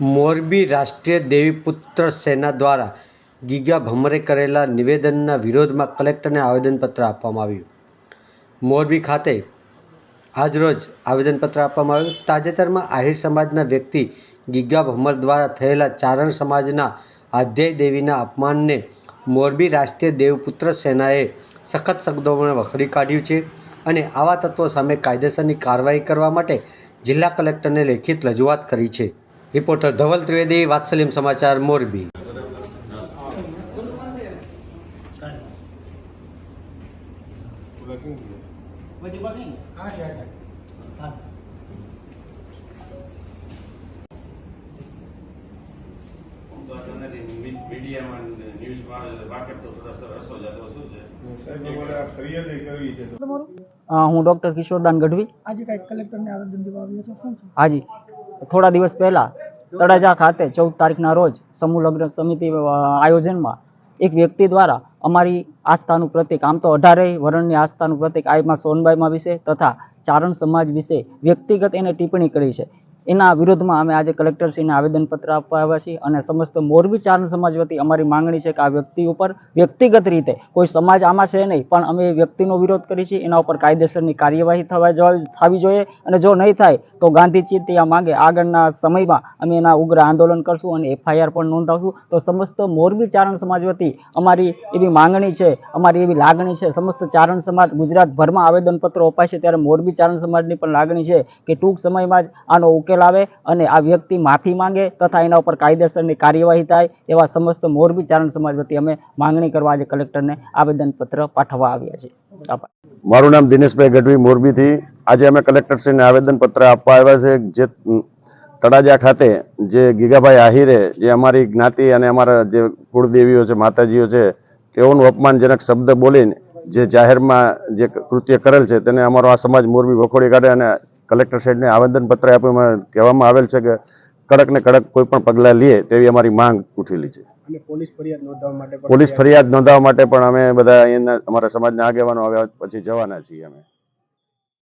મોરબી રાષ્ટ્રીય દેવીપુત્ર સેના દ્વારા ગીગા ભમરે કરેલા નિવેદનના વિરોધમાં કલેક્ટરને આવેદનપત્ર આપવામાં આવ્યું. મોરબી ખાતે આજરોજ આવેદનપત્ર આપવામાં આવ્યું. તાજેતરમાં આહિર સમાજના વ્યક્તિ ગીગા ભમર દ્વારા થયેલા ચારણ સમાજના આધ્યાય દેવીના અપમાનને મોરબી રાષ્ટ્રીય દેવપુત્ર સેનાએ સખત શબ્દોમાં વખડી કાઢ્યું છે અને આવા તત્વો સામે કાયદેસરની કાર્યવાહી કરવા માટે જિલ્લા કલેક્ટરને લેખિત રજૂઆત કરી છે. રિપોર્ટર ધવલ ત્રિવેદી વાત્સલ્યમ સમાચાર મોરબી પછી બની હા મીડિયામાં ન્યૂઝમાં વાકેફ તો થોડા રસો જતો શું છે સાહેબ અમારે આ ફરિયાદ ય કરવી છે તો તમારું અ, હું ડૉક્ટર કિશોરદાન ગઢવી આજે કાંઈક કલેક્ટરને આવેદન દેવા આવ્યા છો શું છે હાજી થોડા દિવસ પહેલાં તળાજા ખાતે ચૌદ તારીખના રોજ સમૂહ લગ્ન સમિતિ આયોજનમાં એક વ્યક્તિ દ્વારા અમારી આસ્થાનું પ્રતિક, આમ તો અઢારેય વર્ણની આસ્થાનું પ્રતિક આઈમાં સોનબાઈમાં વિશે તથા ચારણ સમાજ વિશે વ્યક્તિગત એને ટિપ્પણી કરી છે. એના વિરોધમાં અમે આજે કલેક્ટરશ્રીને આવેદનપત્ર આપવા આવ્યા છીએ અને સમસ્ત મોરબી ચારણ સમાજ વતી અમારી માંગણી છે કે આ વ્યક્તિ ઉપર વ્યક્તિગત રીતે કોઈ સમાજ આમાં છે નહીં, પણ અમે વ્યક્તિનો વિરોધ કરી છીએ. એના ઉપર કાયદેસરની કાર્યવાહી થવા થવી જોઈએ અને જો નહીં થાય, તો ગાંધી ચિંતિયા માંગે આગળના સમયમાં અમે એના ઉગ્ર આંદોલન કરશું અને એફઆઈઆર પણ નોંધાવશું. તો સમસ્ત મોરબી ચારણ સમાજ વતી અમારી એવી માંગણી છે, અમારી એવી લાગણી છે, સમસ્ત ચારણ સમાજ ગુજરાતભરમાં આવેદનપત્રો અપાય છે ત્યારે મોરબી ચારણ સમાજની પણ લાગણી છે કે ટૂંક સમયમાં જ આનો ઉકેલ આવે અને આ વ્યક્તિ માફી માંગે તથા એના ઉપર કાયદેસરની કાર્યવાહી થાય એવા સમસ્ત મોરબી ચારણ સમાજ વતી અમે માંગણી કરવા આજે કલેક્ટરને આવેદનપત્ર પાઠવવા આવ્યા છીએ. મારું નામ દિનેશભાઈ ગઢવી, મોરબીથી. આજે અમે કલેક્ટરશ્રીને આવેદનપત્ર આપવા આવ્યા છે જે તળાજા ખાતે જે ગીગાભાઈ આહિરે, જે અમારી જ્ઞાતિ અને અમારા જે કુળદેવીઓ છે, માતાજીઓ છે, તેઓનું અપમાનજનક શબ્દ બોલીને જે જાહેરમાં જે કૃત્ય કરેલ છે, તેને અમારો આ સમાજ મોરબી વખોડી કાઢે અને કલેક્ટર સાહેબને આવેદનપત્ર આપવામાં કહેવામાં આવેલ છે કે કડક ને કડક કોઈ પણ પગલાં લે તેવી અમારી માંગ ઉઠેલી છે. પોલીસ ફરિયાદ નોંધવા માટે પણ પોલીસ ફરિયાદ નોંધાવવા માટે પણ અમે બધા અહીંના અમારા સમાજના આગેવાનો આવ્યા પછી જવાના છીએ અમે.